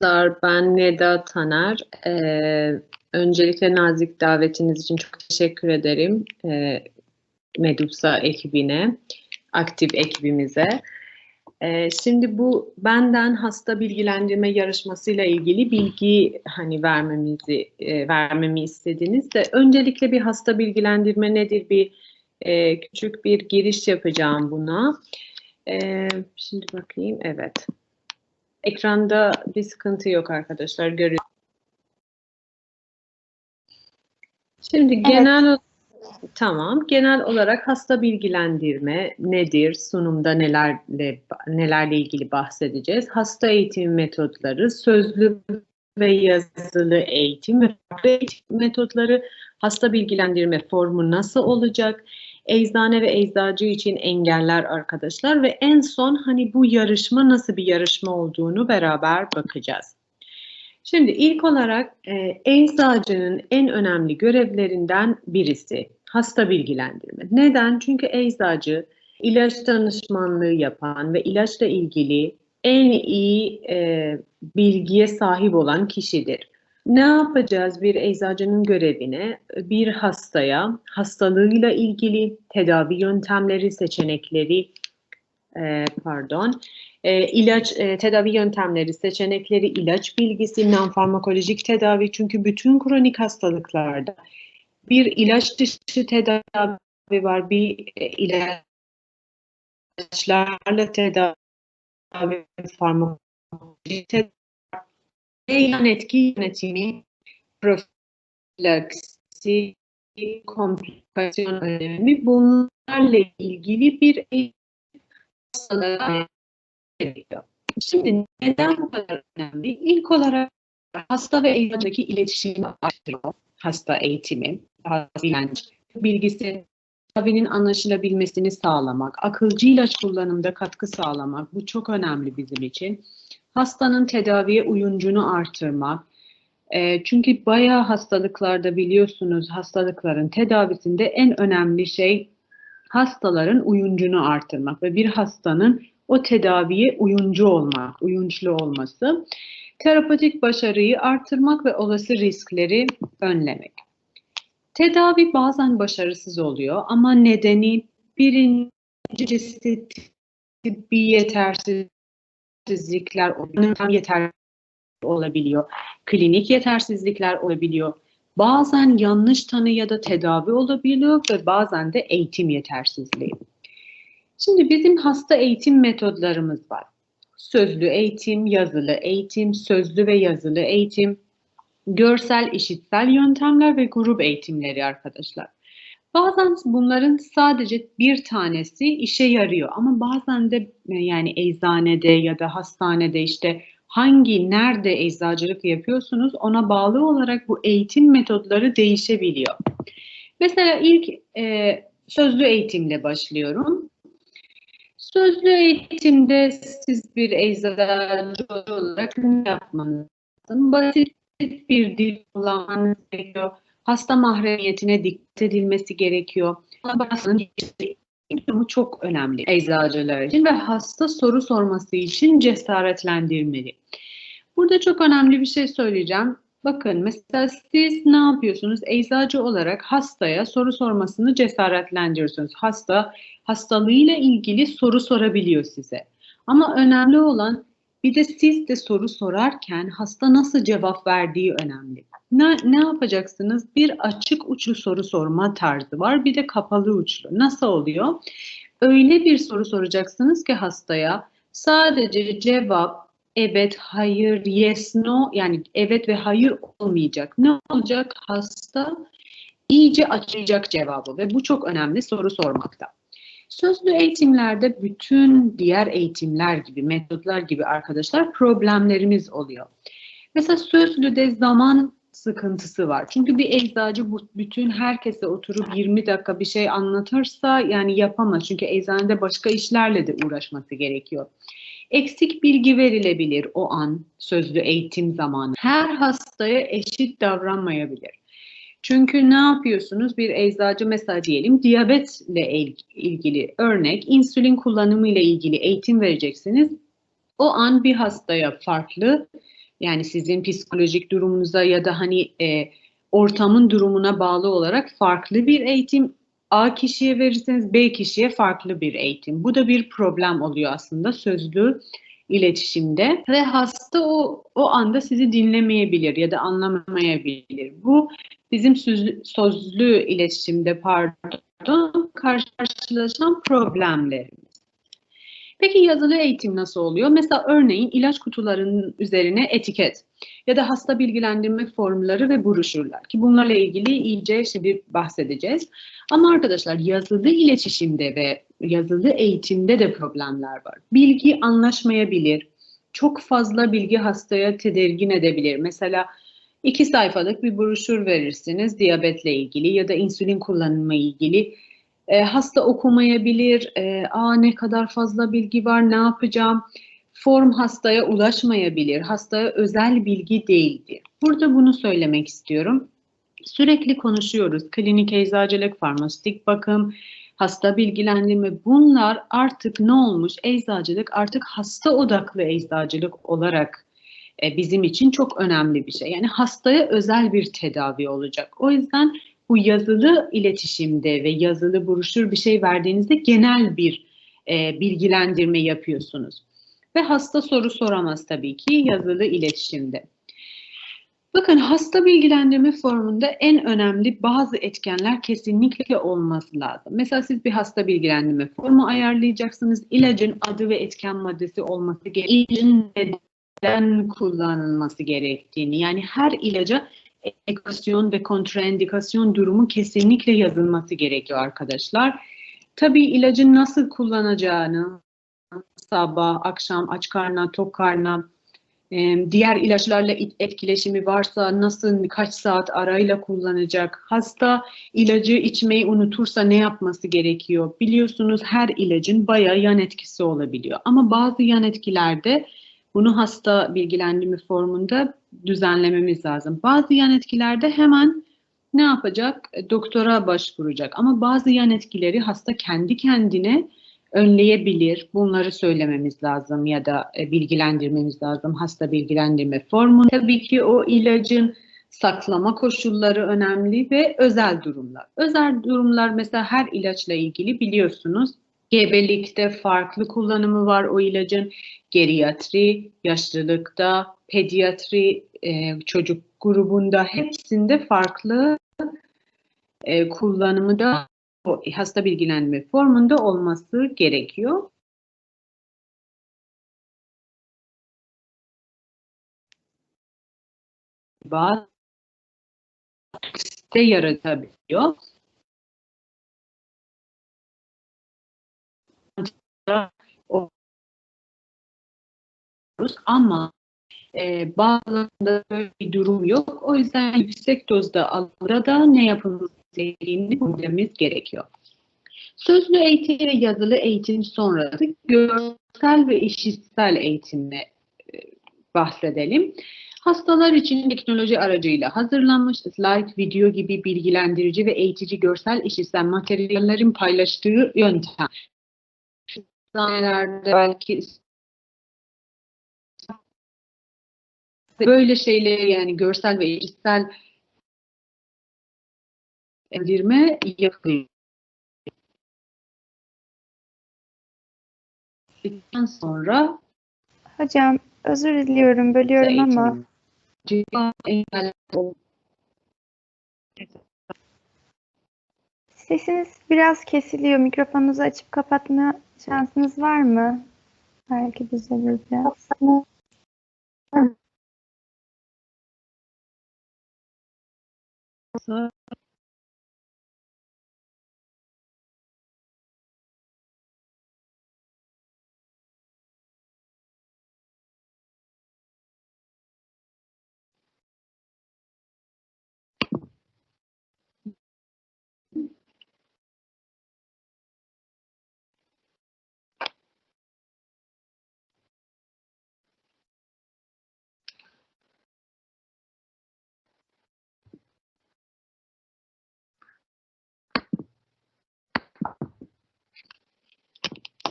Merhabalar, ben Neda Taner. Ee, öncelikle nazik davetiniz için çok teşekkür ederim ee, Medusa ekibine, aktif ekibimize. Ee, şimdi bu benden hasta bilgilendirme yarışmasıyla ilgili bilgi hani vermemizi e, vermemi istediniz de öncelikle bir hasta bilgilendirme nedir bir e, küçük bir giriş yapacağım buna. Ee, şimdi bakayım, evet. Ekranda bir sıkıntı yok arkadaşlar görüyor. Şimdi genel tamam genel olarak hasta bilgilendirme nedir? Sunumda nelerle nelerle ilgili bahsedeceğiz. Hasta eğitim metotları, sözlü ve yazılı eğitim ve farklı eğitim metotları, hasta bilgilendirme formu nasıl olacak? Eczane ve eczacı için engeller arkadaşlar ve en son hani bu yarışma nasıl bir yarışma olduğunu beraber bakacağız. Şimdi ilk olarak e, eczacının en önemli görevlerinden birisi hasta bilgilendirme. Neden? Çünkü eczacı ilaç danışmanlığı yapan ve ilaçla ilgili en iyi e, bilgiye sahip olan kişidir. Ne yapacağız bir eczacının görevine? Bir hastaya hastalığıyla ilgili tedavi yöntemleri, seçenekleri, e, pardon, e, ilaç e, tedavi yöntemleri, seçenekleri, ilaç bilgisi, non-farmakolojik tedavi. Çünkü bütün kronik hastalıklarda bir ilaç dışı tedavi var, bir e, ilaçlarla tedavi, farmakolojik tedavi yan etki yönetimi, profilaksi, komplikasyon önemi bunlarla ilgili bir hastalığa gerekiyor. Şimdi neden bu kadar önemli? İlk olarak hasta ve eczacıdaki iletişimi arttırıyor. Hasta eğitimi, hasta bilgisi, tedavinin anlaşılabilmesini sağlamak, akılcı ilaç kullanımında katkı sağlamak bu çok önemli bizim için hastanın tedaviye uyuncunu artırmak. E, çünkü bayağı hastalıklarda biliyorsunuz hastalıkların tedavisinde en önemli şey hastaların uyuncunu artırmak ve bir hastanın o tedaviye uyuncu olmak, uyunçlu olması. Terapatik başarıyı artırmak ve olası riskleri önlemek. Tedavi bazen başarısız oluyor ama nedeni birincisi tıbbi yetersiz yetersizlikler tam yeterli olabiliyor. Klinik yetersizlikler olabiliyor. Bazen yanlış tanı ya da tedavi olabiliyor ve bazen de eğitim yetersizliği. Şimdi bizim hasta eğitim metodlarımız var. Sözlü eğitim, yazılı eğitim, sözlü ve yazılı eğitim, görsel işitsel yöntemler ve grup eğitimleri arkadaşlar. Bazen bunların sadece bir tanesi işe yarıyor ama bazen de e, yani eczanede ya da hastanede işte hangi, nerede eczacılık yapıyorsunuz ona bağlı olarak bu eğitim metodları değişebiliyor. Mesela ilk e, sözlü eğitimle başlıyorum. Sözlü eğitimde siz bir eczacı olarak ne yapmanız lazım? Basit bir dil kullanmanız gerekiyor hasta mahremiyetine dikkat edilmesi gerekiyor. Bu çok önemli eczacılar için ve hasta soru sorması için cesaretlendirmeli. Burada çok önemli bir şey söyleyeceğim. Bakın mesela siz ne yapıyorsunuz? Eczacı olarak hastaya soru sormasını cesaretlendiriyorsunuz. Hasta hastalığıyla ilgili soru sorabiliyor size. Ama önemli olan bir de siz de soru sorarken hasta nasıl cevap verdiği önemli. Ne, ne yapacaksınız? Bir açık uçlu soru sorma tarzı var. Bir de kapalı uçlu. Nasıl oluyor? Öyle bir soru soracaksınız ki hastaya sadece cevap evet, hayır, yes, no yani evet ve hayır olmayacak. Ne olacak? Hasta iyice açacak cevabı ve bu çok önemli soru sormakta. Sözlü eğitimlerde bütün diğer eğitimler gibi, metotlar gibi arkadaşlar problemlerimiz oluyor. Mesela sözlüde zaman sıkıntısı var. Çünkü bir eczacı bu bütün herkese oturup 20 dakika bir şey anlatırsa yani yapamaz. Çünkü eczanede başka işlerle de uğraşması gerekiyor. Eksik bilgi verilebilir o an sözlü eğitim zamanı. Her hastaya eşit davranmayabilir. Çünkü ne yapıyorsunuz? Bir eczacı mesela diyelim diyabetle ilgili örnek insülin kullanımı ile ilgili eğitim vereceksiniz. O an bir hastaya farklı Yani sizin psikolojik durumunuza ya da hani e, ortamın durumuna bağlı olarak farklı bir eğitim A kişiye verirseniz B kişiye farklı bir eğitim. Bu da bir problem oluyor aslında sözlü iletişimde ve hasta o o anda sizi dinlemeyebilir ya da anlamayabilir. Bu bizim sözlü, sözlü iletişimde pardon karşılaşan problemlerimiz. Peki yazılı eğitim nasıl oluyor? Mesela örneğin ilaç kutularının üzerine etiket ya da hasta bilgilendirme formları ve broşürler ki bunlarla ilgili iyice şimdi bahsedeceğiz. Ama arkadaşlar yazılı iletişimde ve yazılı eğitimde de problemler var. Bilgi anlaşmayabilir. Çok fazla bilgi hastaya tedirgin edebilir. Mesela iki sayfalık bir broşür verirsiniz diyabetle ilgili ya da insülin kullanımı ilgili. E, hasta okumayabilir. E, Aa ne kadar fazla bilgi var, ne yapacağım? Form hastaya ulaşmayabilir. Hastaya özel bilgi değildir. Burada bunu söylemek istiyorum. Sürekli konuşuyoruz. Klinik eczacılık, farmasötik bakım, hasta bilgilendirme bunlar artık ne olmuş? Eczacılık artık hasta odaklı eczacılık olarak e, bizim için çok önemli bir şey. Yani hastaya özel bir tedavi olacak. O yüzden bu yazılı iletişimde ve yazılı broşür bir şey verdiğinizde genel bir e, bilgilendirme yapıyorsunuz. Ve hasta soru soramaz tabii ki yazılı iletişimde. Bakın hasta bilgilendirme formunda en önemli bazı etkenler kesinlikle olması lazım. Mesela siz bir hasta bilgilendirme formu ayarlayacaksınız. İlacın adı ve etken maddesi olması gerekiyor. İlacın neden kullanılması gerektiğini yani her ilaca indikasyon ve kontraindikasyon durumu kesinlikle yazılması gerekiyor arkadaşlar. Tabii ilacın nasıl kullanacağını sabah, akşam, aç karna, tok karna, diğer ilaçlarla etkileşimi varsa nasıl kaç saat arayla kullanacak? Hasta ilacı içmeyi unutursa ne yapması gerekiyor? Biliyorsunuz her ilacın bayağı yan etkisi olabiliyor. Ama bazı yan etkilerde bunu hasta bilgilendirme formunda düzenlememiz lazım. Bazı yan etkilerde hemen ne yapacak? Doktora başvuracak. Ama bazı yan etkileri hasta kendi kendine önleyebilir. Bunları söylememiz lazım ya da e, bilgilendirmemiz lazım. Hasta bilgilendirme formu. Tabii ki o ilacın saklama koşulları önemli ve özel durumlar. Özel durumlar mesela her ilaçla ilgili biliyorsunuz gebelikte farklı kullanımı var o ilacın. Geriatri, yaşlılıkta, pediatri, e, çocuk grubunda hepsinde farklı e, kullanımı da hasta bilgilendirme formunda olması gerekiyor. Bazı de yaratabiliyor. Ama e, bazılarında böyle bir durum yok. O yüzden yüksek dozda alanda da ne yapılması gerektiğini bilmemiz gerekiyor. Sözlü eğitim ve yazılı eğitim sonrası görsel ve işitsel eğitimle e, bahsedelim. Hastalar için teknoloji aracıyla hazırlanmış slide, video gibi bilgilendirici ve eğitici görsel işitsel materyallerin paylaştığı yöntem. Hastanelerde belki böyle şeyleri yani görsel ve işitsel indirme yapılıyor. sonra Hocam özür diliyorum bölüyorum ama sesiniz biraz kesiliyor. Mikrofonunuzu açıp kapatma şansınız var mı? Belki düzelir biraz.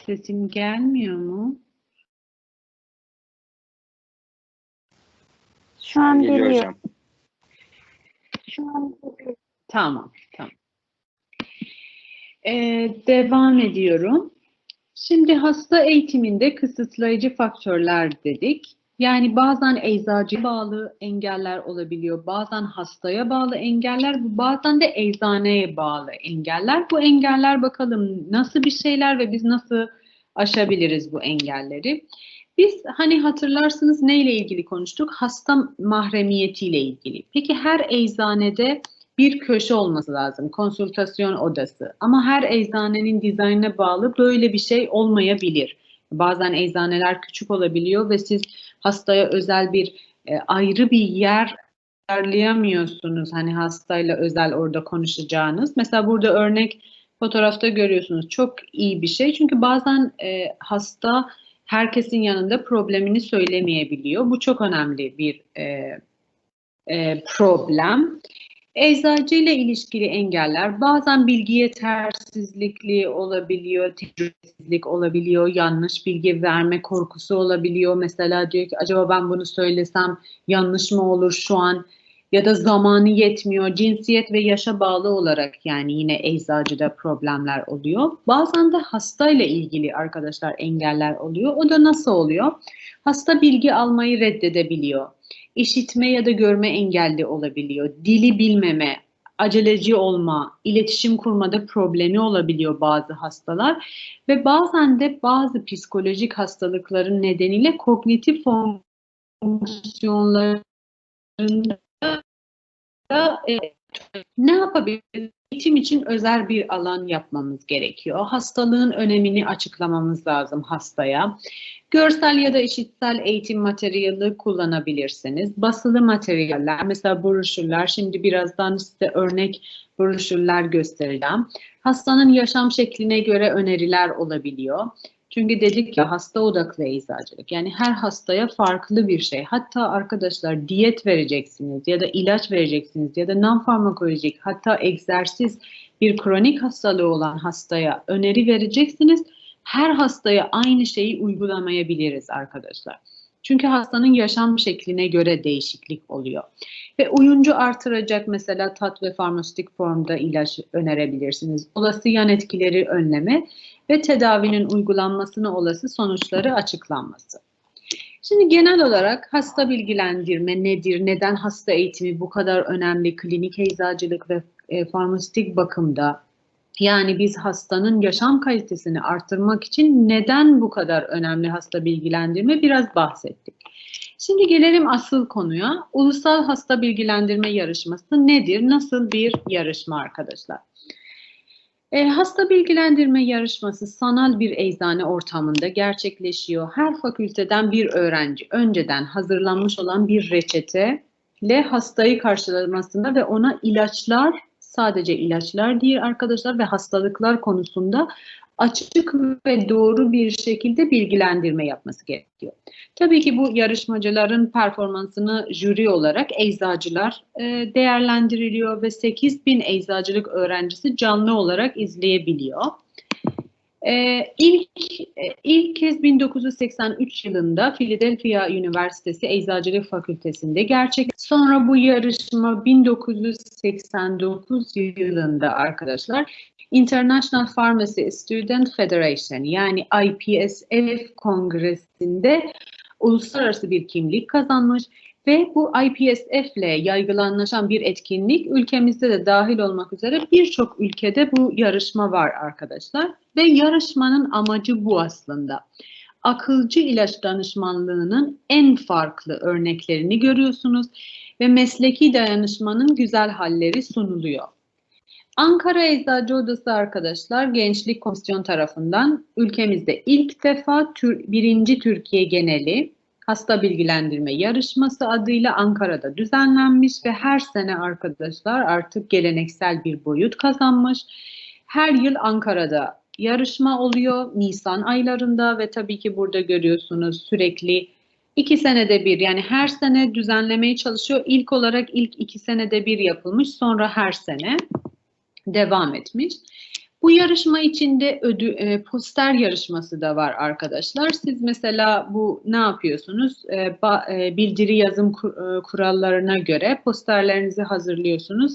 Sesim gelmiyor mu? Şu an Geliyor geliyor. hocam. Şu an geliyor. Tamam, tamam. Ee, devam ediyorum. Şimdi hasta eğitiminde kısıtlayıcı faktörler dedik. Yani bazen eczacı bağlı engeller olabiliyor, bazen hastaya bağlı engeller, bazen de eczaneye bağlı engeller. Bu engeller bakalım nasıl bir şeyler ve biz nasıl aşabiliriz bu engelleri? Biz hani hatırlarsınız neyle ilgili konuştuk? Hasta mahremiyetiyle ilgili. Peki her eczanede bir köşe olması lazım, konsültasyon odası. Ama her eczanenin dizaynına bağlı böyle bir şey olmayabilir. Bazen eczaneler küçük olabiliyor ve siz hastaya özel bir e, ayrı bir yer ayarlayamıyorsunuz. Hani hastayla özel orada konuşacağınız. Mesela burada örnek fotoğrafta görüyorsunuz. Çok iyi bir şey. Çünkü bazen e, hasta herkesin yanında problemini söylemeyebiliyor. Bu çok önemli bir e, e, problem. Eczacı ile ilişkili engeller bazen bilgi yetersizlikli olabiliyor, tecrübesizlik olabiliyor, yanlış bilgi verme korkusu olabiliyor. Mesela diyor ki acaba ben bunu söylesem yanlış mı olur şu an ya da zamanı yetmiyor. Cinsiyet ve yaşa bağlı olarak yani yine eczacıda problemler oluyor. Bazen de hastayla ilgili arkadaşlar engeller oluyor. O da nasıl oluyor? Hasta bilgi almayı reddedebiliyor işitme ya da görme engelli olabiliyor, dili bilmeme, aceleci olma, iletişim kurmada problemi olabiliyor bazı hastalar ve bazen de bazı psikolojik hastalıkların nedeniyle kognitif fonksiyonlarında da e, ne yapabiliriz? Eğitim için özel bir alan yapmamız gerekiyor. Hastalığın önemini açıklamamız lazım hastaya. Görsel ya da işitsel eğitim materyali kullanabilirsiniz. Basılı materyaller, mesela broşürler, şimdi birazdan size örnek broşürler göstereceğim. Hastanın yaşam şekline göre öneriler olabiliyor. Çünkü dedik ya hasta odaklı eczacılık. Yani her hastaya farklı bir şey. Hatta arkadaşlar diyet vereceksiniz ya da ilaç vereceksiniz ya da non-farmakolojik hatta egzersiz bir kronik hastalığı olan hastaya öneri vereceksiniz. Her hastaya aynı şeyi uygulamayabiliriz arkadaşlar. Çünkü hastanın yaşam şekline göre değişiklik oluyor. Ve uyuncu artıracak mesela tat ve farmasötik formda ilaç önerebilirsiniz. Olası yan etkileri önleme ve tedavinin uygulanmasına olası sonuçları açıklanması. Şimdi genel olarak hasta bilgilendirme nedir, neden hasta eğitimi bu kadar önemli klinik eczacılık ve e, farmasötik bakımda yani biz hastanın yaşam kalitesini arttırmak için neden bu kadar önemli hasta bilgilendirme biraz bahsettik. Şimdi gelelim asıl konuya. Ulusal Hasta Bilgilendirme Yarışması nedir? Nasıl bir yarışma arkadaşlar? E, hasta bilgilendirme yarışması sanal bir eczane ortamında gerçekleşiyor. Her fakülteden bir öğrenci önceden hazırlanmış olan bir reçete ile hastayı karşılamasında ve ona ilaçlar sadece ilaçlar değil arkadaşlar ve hastalıklar konusunda açık ve doğru bir şekilde bilgilendirme yapması gerekiyor. Tabii ki bu yarışmacıların performansını jüri olarak eczacılar e, değerlendiriliyor ve 8000 eczacılık öğrencisi canlı olarak izleyebiliyor. E, ilk e, ilk kez 1983 yılında Philadelphia Üniversitesi Eczacılık Fakültesi'nde gerçek. Sonra bu yarışma 1989 yılında arkadaşlar International Pharmacy Student Federation yani IPSF kongresinde uluslararası bir kimlik kazanmış ve bu IPSF ile yaygılanlaşan bir etkinlik ülkemizde de dahil olmak üzere birçok ülkede bu yarışma var arkadaşlar. Ve yarışmanın amacı bu aslında. Akılcı ilaç danışmanlığının en farklı örneklerini görüyorsunuz ve mesleki dayanışmanın güzel halleri sunuluyor. Ankara Eczacı Odası arkadaşlar Gençlik Komisyon tarafından ülkemizde ilk defa tür, birinci Türkiye geneli hasta bilgilendirme yarışması adıyla Ankara'da düzenlenmiş ve her sene arkadaşlar artık geleneksel bir boyut kazanmış. Her yıl Ankara'da yarışma oluyor Nisan aylarında ve tabii ki burada görüyorsunuz sürekli iki senede bir yani her sene düzenlemeye çalışıyor. İlk olarak ilk iki senede bir yapılmış sonra her sene devam etmiş. Bu yarışma içinde ödü, e, poster yarışması da var arkadaşlar. Siz mesela bu ne yapıyorsunuz? E, ba, e, bildiri yazım kur, e, kurallarına göre posterlerinizi hazırlıyorsunuz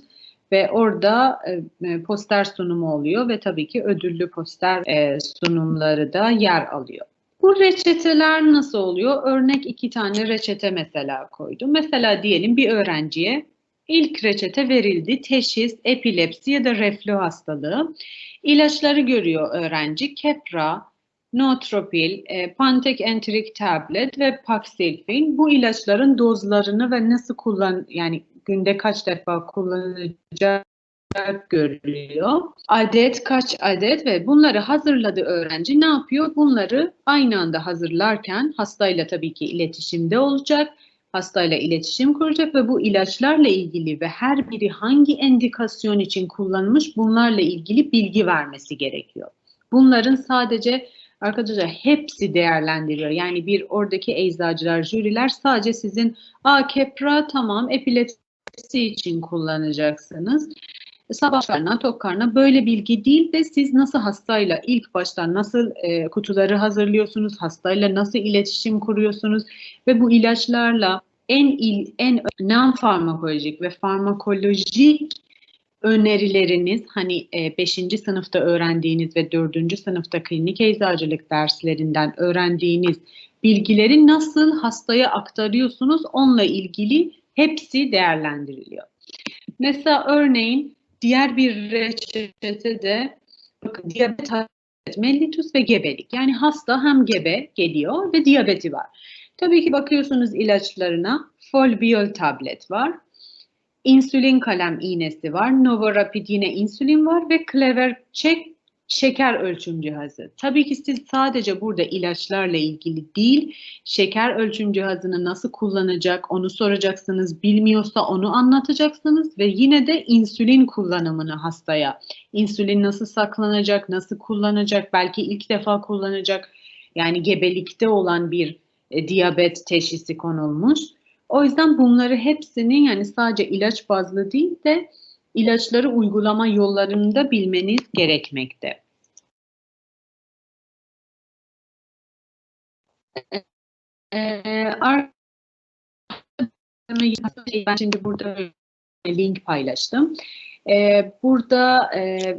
ve orada e, poster sunumu oluyor ve tabii ki ödüllü poster e, sunumları da yer alıyor. Bu reçeteler nasıl oluyor? Örnek iki tane reçete mesela koydum. Mesela diyelim bir öğrenciye ilk reçete verildi. Teşhis, epilepsi ya da reflü hastalığı. İlaçları görüyor öğrenci. Kepra, Notropil, e, Pantek Enterik Tablet ve Paxilfin. Bu ilaçların dozlarını ve nasıl kullan yani günde kaç defa kullanılacak görülüyor. Adet kaç adet ve bunları hazırladı öğrenci ne yapıyor? Bunları aynı anda hazırlarken hastayla tabii ki iletişimde olacak. Hastayla iletişim kuracak ve bu ilaçlarla ilgili ve her biri hangi endikasyon için kullanılmış bunlarla ilgili bilgi vermesi gerekiyor. Bunların sadece arkadaşlar hepsi değerlendiriyor. Yani bir oradaki eczacılar, jüriler sadece sizin a kepra tamam epilepsi için kullanacaksınız sabah karnına, tok karnına böyle bilgi değil de siz nasıl hastayla ilk baştan nasıl e, kutuları hazırlıyorsunuz, hastayla nasıl iletişim kuruyorsunuz ve bu ilaçlarla en il, en non farmakolojik ve farmakolojik önerileriniz hani 5. E, sınıfta öğrendiğiniz ve 4. sınıfta klinik eczacılık derslerinden öğrendiğiniz bilgileri nasıl hastaya aktarıyorsunuz onunla ilgili hepsi değerlendiriliyor. Mesela örneğin Diğer bir reçete de diyabet, mellitus ve gebelik. Yani hasta hem gebe geliyor ve diyabeti var. Tabii ki bakıyorsunuz ilaçlarına Folbiol tablet var. insülin kalem iğnesi var. Novorapid yine insülin var ve Clever Check şeker ölçüm cihazı. Tabii ki siz sadece burada ilaçlarla ilgili değil, şeker ölçüm cihazını nasıl kullanacak onu soracaksınız. Bilmiyorsa onu anlatacaksınız ve yine de insülin kullanımını hastaya. İnsülin nasıl saklanacak, nasıl kullanacak, belki ilk defa kullanacak. Yani gebelikte olan bir e, diyabet teşhisi konulmuş. O yüzden bunları hepsini yani sadece ilaç bazlı değil de ilaçları uygulama yollarını da bilmeniz gerekmekte. Ee, ben şimdi burada link paylaştım. Ee, burada e,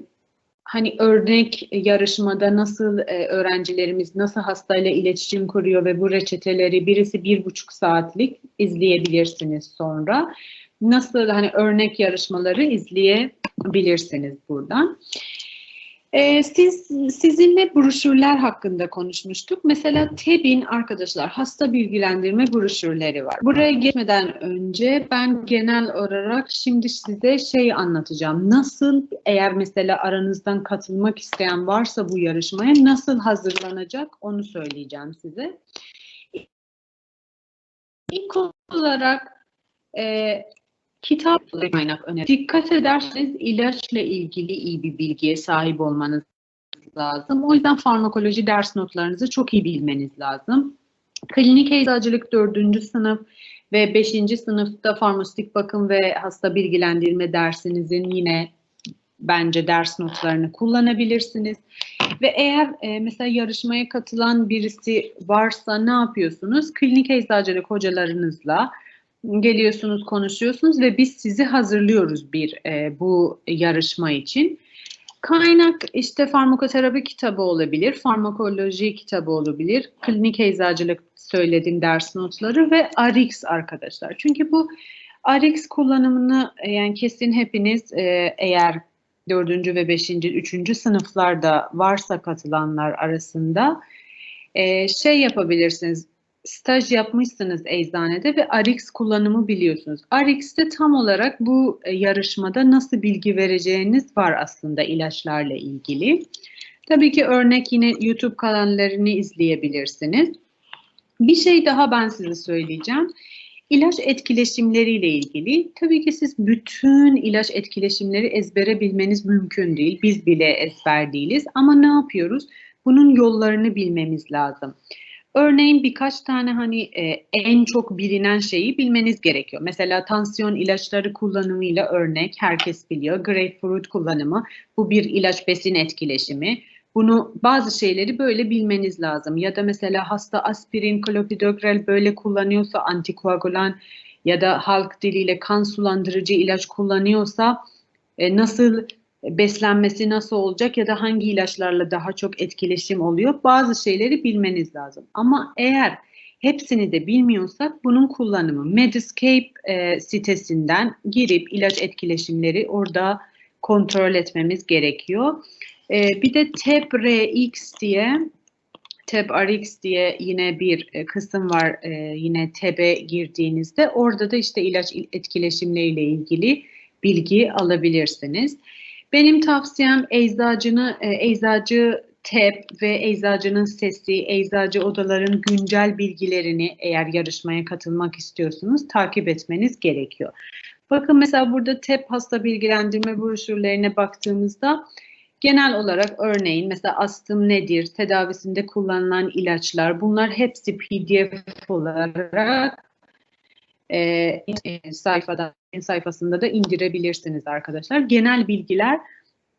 hani örnek yarışmada nasıl e, öğrencilerimiz nasıl hastayla iletişim kuruyor ve bu reçeteleri birisi bir buçuk saatlik izleyebilirsiniz sonra nasıl hani örnek yarışmaları izleyebilirsiniz buradan. Ee, siz sizinle broşürler hakkında konuşmuştuk. Mesela TEB'in arkadaşlar hasta bilgilendirme broşürleri var. Buraya geçmeden önce ben genel olarak şimdi size şey anlatacağım. Nasıl eğer mesela aranızdan katılmak isteyen varsa bu yarışmaya nasıl hazırlanacak onu söyleyeceğim size. İlk olarak e, Kitap kaynak öneri. Dikkat ederseniz ilaçla ilgili iyi bir bilgiye sahip olmanız lazım. O yüzden farmakoloji ders notlarınızı çok iyi bilmeniz lazım. Klinik eczacılık 4. sınıf ve 5. sınıfta farmasötik bakım ve hasta bilgilendirme dersinizin yine bence ders notlarını kullanabilirsiniz. Ve eğer e, mesela yarışmaya katılan birisi varsa ne yapıyorsunuz? Klinik eczacılık hocalarınızla geliyorsunuz, konuşuyorsunuz ve biz sizi hazırlıyoruz bir e, bu yarışma için. Kaynak işte farmakoterapi kitabı olabilir, farmakoloji kitabı olabilir, klinik eczacılık söyledim ders notları ve RX arkadaşlar. Çünkü bu RX kullanımını e, yani kesin hepiniz e, eğer dördüncü ve beşinci, üçüncü sınıflarda varsa katılanlar arasında e, şey yapabilirsiniz staj yapmışsınız eczanede ve Arix kullanımı biliyorsunuz. Arix'te tam olarak bu e, yarışmada nasıl bilgi vereceğiniz var aslında ilaçlarla ilgili. Tabii ki örnek yine YouTube kanallarını izleyebilirsiniz. Bir şey daha ben size söyleyeceğim. İlaç etkileşimleriyle ilgili tabii ki siz bütün ilaç etkileşimleri ezbere bilmeniz mümkün değil. Biz bile ezber değiliz ama ne yapıyoruz? Bunun yollarını bilmemiz lazım. Örneğin birkaç tane hani e, en çok bilinen şeyi bilmeniz gerekiyor. Mesela tansiyon ilaçları kullanımıyla örnek herkes biliyor. Grapefruit kullanımı bu bir ilaç besin etkileşimi. Bunu bazı şeyleri böyle bilmeniz lazım. Ya da mesela hasta aspirin, klopidogrel böyle kullanıyorsa antikoagulan ya da halk diliyle kan sulandırıcı ilaç kullanıyorsa e, nasıl beslenmesi nasıl olacak ya da hangi ilaçlarla daha çok etkileşim oluyor bazı şeyleri bilmeniz lazım. Ama eğer hepsini de bilmiyorsak bunun kullanımı Medscape e, sitesinden girip ilaç etkileşimleri orada kontrol etmemiz gerekiyor. E, bir de TEP-RX diye TEP-RX diye yine bir e, kısım var e, yine TEB'e girdiğinizde orada da işte ilaç etkileşimleriyle ilgili bilgi alabilirsiniz. Benim tavsiyem eczacını, e, eczacı TEP ve eczacının sesi, eczacı odaların güncel bilgilerini eğer yarışmaya katılmak istiyorsunuz takip etmeniz gerekiyor. Bakın mesela burada TEP hasta bilgilendirme broşürlerine baktığımızda genel olarak örneğin mesela astım nedir, tedavisinde kullanılan ilaçlar bunlar hepsi PDF olarak e, sayfada sayfasında da indirebilirsiniz arkadaşlar. Genel bilgiler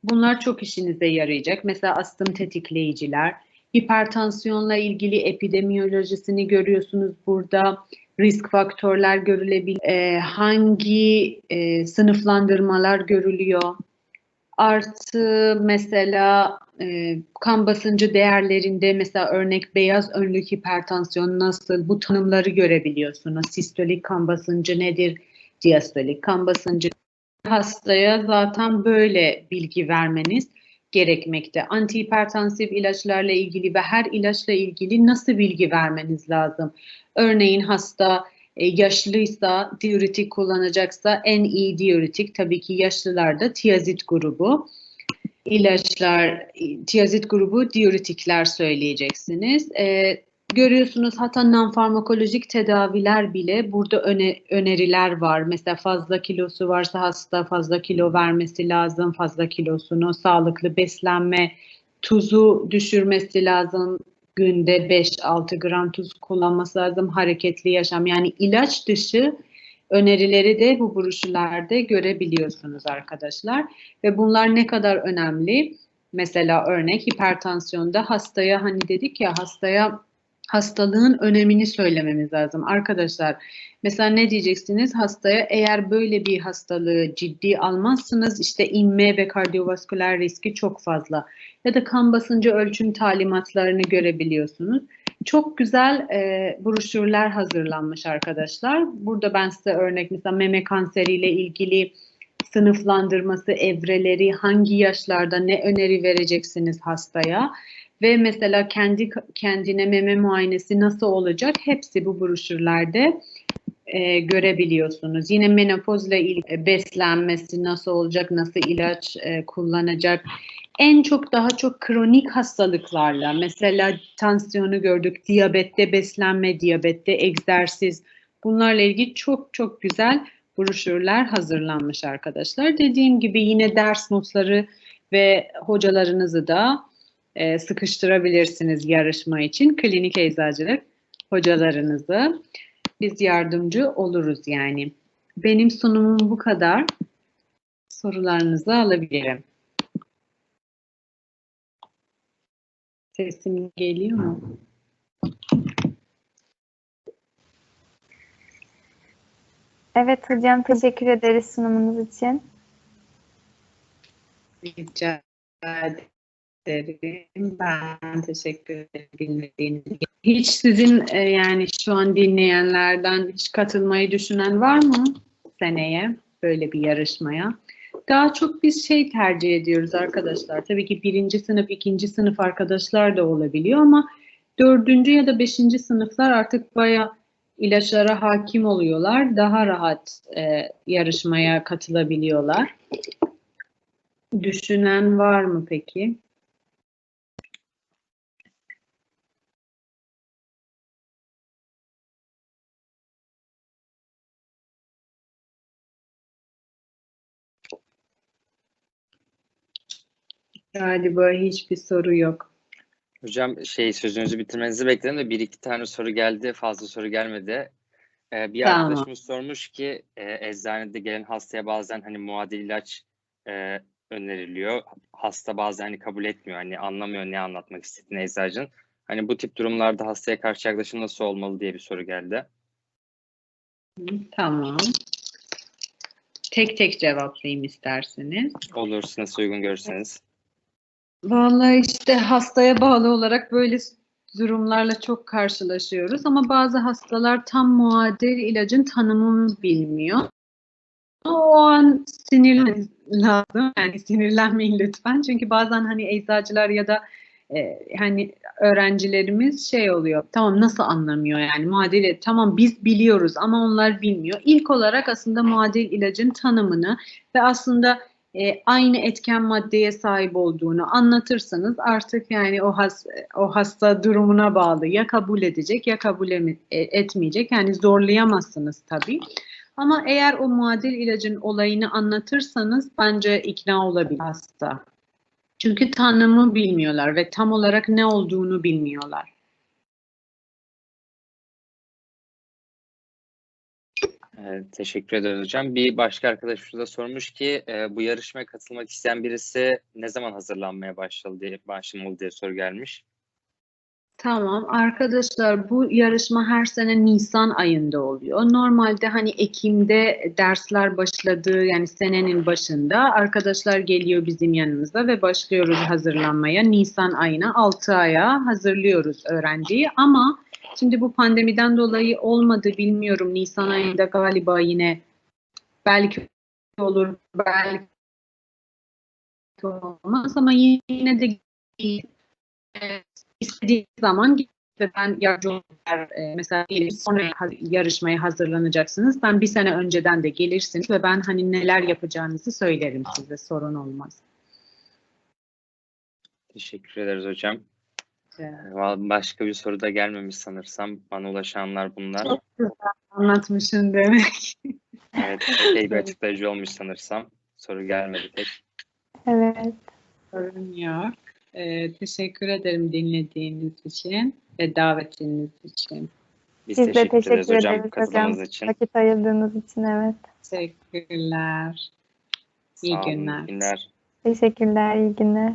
bunlar çok işinize yarayacak. Mesela astım tetikleyiciler, hipertansiyonla ilgili epidemiyolojisini görüyorsunuz burada. Risk faktörler görülebilir. E, hangi e, sınıflandırmalar görülüyor? Artı mesela e, kan basıncı değerlerinde mesela örnek beyaz önlük hipertansiyon nasıl bu tanımları görebiliyorsunuz. Sistolik kan basıncı nedir? Diastolik kan basıncı hastaya zaten böyle bilgi vermeniz gerekmekte. Antihipertansif ilaçlarla ilgili ve her ilaçla ilgili nasıl bilgi vermeniz lazım? Örneğin hasta e, yaşlıysa diüretik kullanacaksa en iyi diüretik tabii ki yaşlılarda tiazit grubu ilaçlar, tiazit grubu diüretikler söyleyeceksiniz. E, görüyorsunuz hatta non-farmakolojik tedaviler bile burada öne, öneriler var. Mesela fazla kilosu varsa hasta fazla kilo vermesi lazım. Fazla kilosunu sağlıklı beslenme, tuzu düşürmesi lazım. Günde 5-6 gram tuz kullanması lazım. Hareketli yaşam yani ilaç dışı önerileri de bu broşürlerde görebiliyorsunuz arkadaşlar. Ve bunlar ne kadar önemli? Mesela örnek hipertansiyonda hastaya hani dedik ya hastaya hastalığın önemini söylememiz lazım. Arkadaşlar mesela ne diyeceksiniz hastaya eğer böyle bir hastalığı ciddi almazsınız işte inme ve kardiyovasküler riski çok fazla ya da kan basıncı ölçüm talimatlarını görebiliyorsunuz. Çok güzel e, broşürler hazırlanmış arkadaşlar. Burada ben size örnek mesela meme kanseriyle ilgili sınıflandırması, evreleri, hangi yaşlarda ne öneri vereceksiniz hastaya ve mesela kendi kendine meme muayenesi nasıl olacak hepsi bu broşürlerde e, görebiliyorsunuz. Yine menopozla ilgili beslenmesi nasıl olacak, nasıl ilaç e, kullanacak. En çok daha çok kronik hastalıklarla mesela tansiyonu gördük, diyabette beslenme, diyabette egzersiz bunlarla ilgili çok çok güzel broşürler hazırlanmış arkadaşlar. Dediğim gibi yine ders notları ve hocalarınızı da e, sıkıştırabilirsiniz yarışma için. Klinik eczacılık hocalarınızı biz yardımcı oluruz yani. Benim sunumum bu kadar. Sorularınızı alabilirim. Sesim geliyor mu? Evet hocam teşekkür ederiz sunumunuz için. Rica ederim. Ben teşekkür ederim dinlediğiniz için. Hiç sizin e, yani şu an dinleyenlerden hiç katılmayı düşünen var mı seneye böyle bir yarışmaya? Daha çok biz şey tercih ediyoruz arkadaşlar. Tabii ki birinci sınıf, ikinci sınıf arkadaşlar da olabiliyor ama dördüncü ya da beşinci sınıflar artık baya ilaçlara hakim oluyorlar. Daha rahat e, yarışmaya katılabiliyorlar. Düşünen var mı peki? Galiba hiçbir soru yok. Hocam şey sözünüzü bitirmenizi bekledim de bir iki tane soru geldi. Fazla soru gelmedi. Ee, bir Tamam. arkadaşımız sormuş ki e, eczanede gelen hastaya bazen hani muadil ilaç e, öneriliyor. Hasta bazen hani kabul etmiyor. Hani anlamıyor ne anlatmak istediğini eczacının. Hani bu tip durumlarda hastaya karşı yaklaşım nasıl olmalı diye bir soru geldi. Tamam. Tek tek cevaplayayım isterseniz. Olur nasıl uygun görürseniz. Vallahi işte hastaya bağlı olarak böyle durumlarla çok karşılaşıyoruz ama bazı hastalar tam muadil ilacın tanımını bilmiyor. O an sinirlen lazım. Yani sinirlenmeyin lütfen. Çünkü bazen hani eczacılar ya da e, hani öğrencilerimiz şey oluyor. Tamam nasıl anlamıyor yani muadil tamam biz biliyoruz ama onlar bilmiyor. İlk olarak aslında muadil ilacın tanımını ve aslında e, aynı etken maddeye sahip olduğunu anlatırsanız artık yani o has, o hasta durumuna bağlı ya kabul edecek ya kabul e, etmeyecek yani zorlayamazsınız tabii. Ama eğer o muadil ilacın olayını anlatırsanız bence ikna olabilir hasta. Çünkü tanımı bilmiyorlar ve tam olarak ne olduğunu bilmiyorlar. Ee, teşekkür ederiz hocam. Bir başka arkadaşımız da sormuş ki e, bu yarışmaya katılmak isteyen birisi ne zaman hazırlanmaya başladı diye, başlamalı diye soru gelmiş. Tamam arkadaşlar bu yarışma her sene Nisan ayında oluyor. Normalde hani Ekim'de dersler başladığı yani senenin başında arkadaşlar geliyor bizim yanımıza ve başlıyoruz hazırlanmaya. Nisan ayına 6 aya hazırlıyoruz öğrenciyi ama şimdi bu pandemiden dolayı olmadı bilmiyorum. Nisan ayında galiba yine belki olur belki olmaz ama yine de istediği zaman ve ben yardımcı olurlar. E, mesela sonra yarışmaya hazırlanacaksınız. Ben bir sene önceden de gelirsiniz ve ben hani neler yapacağınızı söylerim size sorun olmaz. Teşekkür ederiz hocam. Vallahi Başka bir soru da gelmemiş sanırsam. Bana ulaşanlar bunlar. Anlatmışım demek. Evet, epey bir açıklayıcı olmuş sanırsam. Soru gelmedi pek. Evet. Sorun yok. Ee, teşekkür ederim dinlediğiniz için ve davetiniz için. Biz Biz de teşekkür, ederiz teşekkür hocam ederiz katıldığınız hocam. için. Vakit ayırdığınız için evet. Teşekkürler. İyi Sağ olun, günler. günler. Teşekkürler, iyi günler.